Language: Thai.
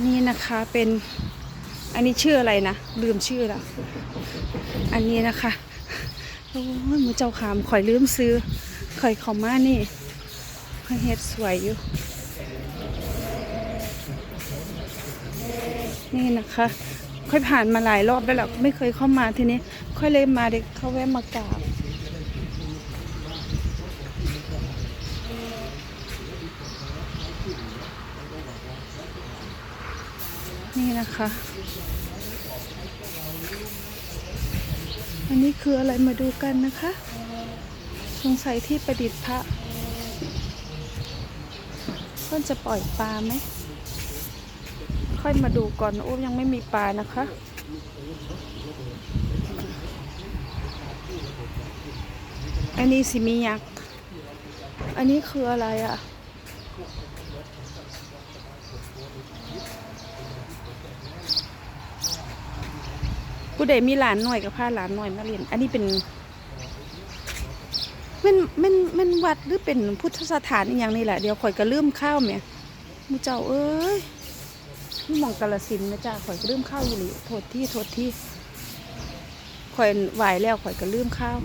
นี่นะคะเป็นอันนี้ชื่ออะไรนะลืมชื่อแล้ว อันนี้นะคะโอ้ยมือเจ้าขามข่อยลืมซื้อข่อยเขอมานี่เพิ่นเฮ็ดสวยอยู่ นี่นะคะ ค่อยผ่านมาหลายรอบแล้วแหละไม่เคยเข้ามาทีนี้ ค่อยเลยมาเด็กเขาแวะมากราบ นี่นะคะ อันนี้คืออะไรมาดูกันนะคะ สงสัยที่ประดิษฐ์พระเพื่อนจะปล่อยปลาไหม ค่อยมาดูก่อนโอ้ยังไม่มีปลานะคะอันนี้สิมียักษ์ อันนี้คืออะไรอะ ผู้ใดมีหลานหน่อยกับพาหลานหน่อยมาเรียนอันนี้เป็นมันมันมันวัดหรือเป็นพุทธสถานอย่างนี้แหละเดี๋ยวข่อยก็ลืมข้าวแหม่มูเจ้าเอ้ยนี่มองกาลสินนะจ้าข่อยก็ลืมข้าวอยู่หลิโทษที่โทษที่ข่อยไหวแล้วข่อยก็ลืมข้าว